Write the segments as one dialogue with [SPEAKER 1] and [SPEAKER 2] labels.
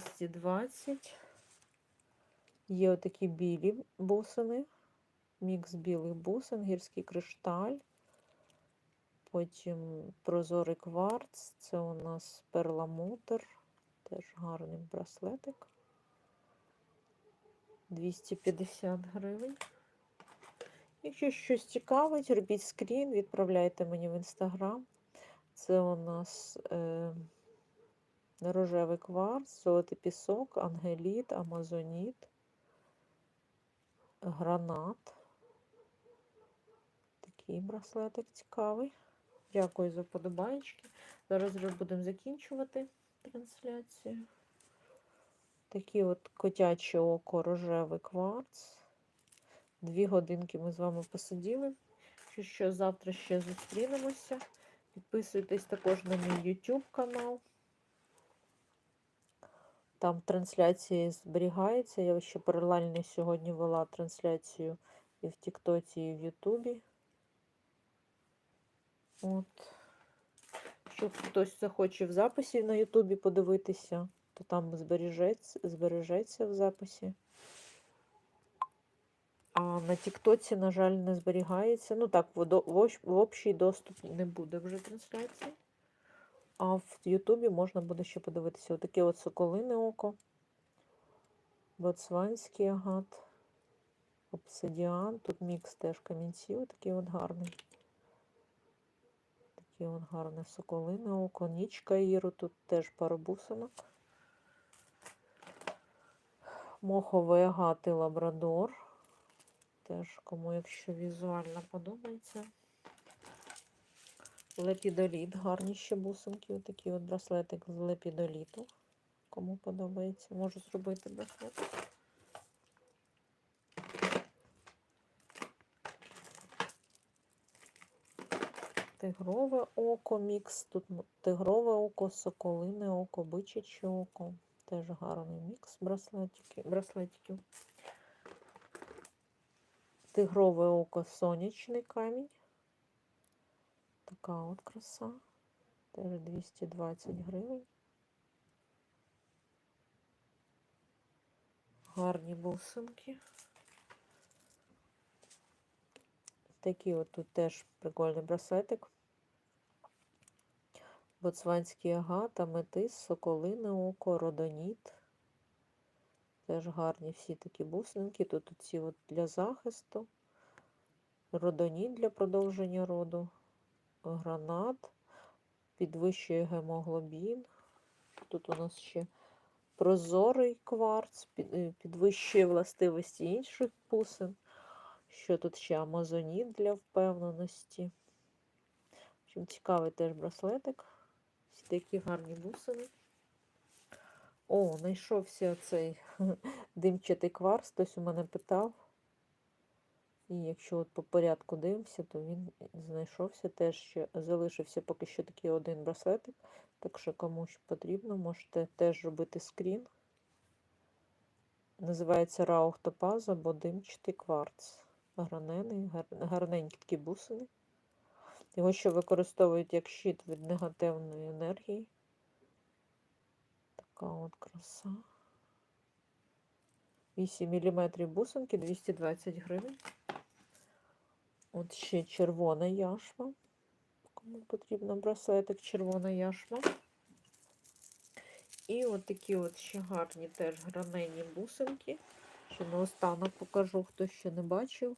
[SPEAKER 1] 220. Є отакі білі бусини. Мікс білих бусин, гірський кришталь. Потім прозорий кварц. Це у нас перламутр. Теж гарний браслетик. 250 гривень. Якщо щось цікавить, робіть скрін, відправляйте мені в інстаграм. Це у нас е, рожевий кварц, золотий пісок, ангеліт, амазоніт, гранат. Такий браслетик цікавий. Дякую за подобаєчки. Зараз вже будемо закінчувати трансляцію. Такі от котяче око, рожевий кварц. Дві годинки ми з вами посиділи. Що, що завтра ще зустрінемося. Підписуйтесь також на мій YouTube канал. Там трансляції зберігаються. Я ще паралельно сьогодні вела трансляцію і в Тіктоці, і в Ютубі. От. Якщо хтось захоче в записі на Ютубі подивитися, то там збережеться, збережеться в записі. А на Тіктоці, на жаль, не зберігається. Ну так, в, в, в общий доступ не буде вже трансляції. А в Ютубі можна буде ще подивитися. Отаке от соколине око, боцванський агат, обсидіан. Тут мікс теж камінців, такий от гарний. Таке от гарне соколине око, нічка Іру, тут теж пара бусинок. Моховий агат і лабрадор. Теж кому, якщо візуально подобається. Лепідоліт, гарні ще бусинки. Отакий от браслетик з лепідоліту. Кому подобається, можу зробити браслет. Тигрове око мікс. Тут тигрове око, соколине око, бичаче око. Теж гарний мікс браслетиків. Тигрове око, сонячний камінь. Така от краса. Теж 220 гривень. Гарні бусинки. Такий от тут теж прикольний браслетик. Боцванський агат, аметис, соколине око, родоніт. Теж гарні всі такі бусинки. Тут ці от для захисту. Родоніт для продовження роду. Гранат. Підвищує гемоглобін. Тут у нас ще прозорий кварц, е, підвищує властивості інших бусин. Що тут ще амазоніт для впевненості. Общем, цікавий теж браслетик. Всі такі гарні бусини. О, знайшовся цей димчатий кварц, хтось у мене питав. І якщо от по порядку дивимося, то він знайшовся теж ще залишився поки що такий один браслетик. Так що комусь потрібно, можете теж робити скрін. Називається Раух Топаз або димчатий кварц. Гранений, гарненькі такі бусини. Його ще використовують як щит від негативної енергії. Така от краса. 8 мм бусинки, 220 гривень. От ще червона яшма. Кому потрібно браслетик, червона яшма. І от такі от ще гарні теж гранені бусинки. Ще наостанок покажу, хто ще не бачив.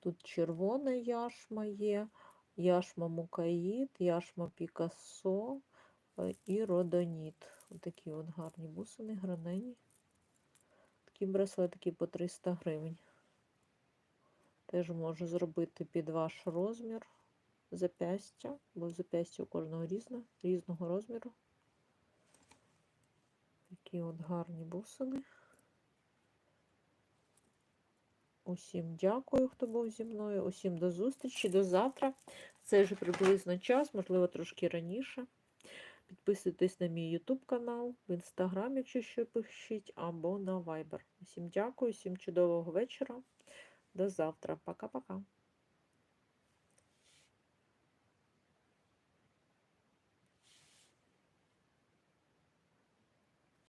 [SPEAKER 1] Тут червона яшма є, яшма мукаїд, яшма Пікассо е, і родоніт. Отакі от гарні бусини, гранені. Такі браслетики по 300 гривень. Теж можу зробити під ваш розмір запястя, бо запястя у кожного різне, різного розміру. Такі от гарні бусини. Усім дякую, хто був зі мною. Усім до зустрічі, до завтра. Це вже приблизно час, можливо, трошки раніше. Підписуйтесь на мій YouTube канал, в Instagram, якщо що пишіть, або на Viber. Усім дякую, всім чудового вечора. До завтра. Пока-пока.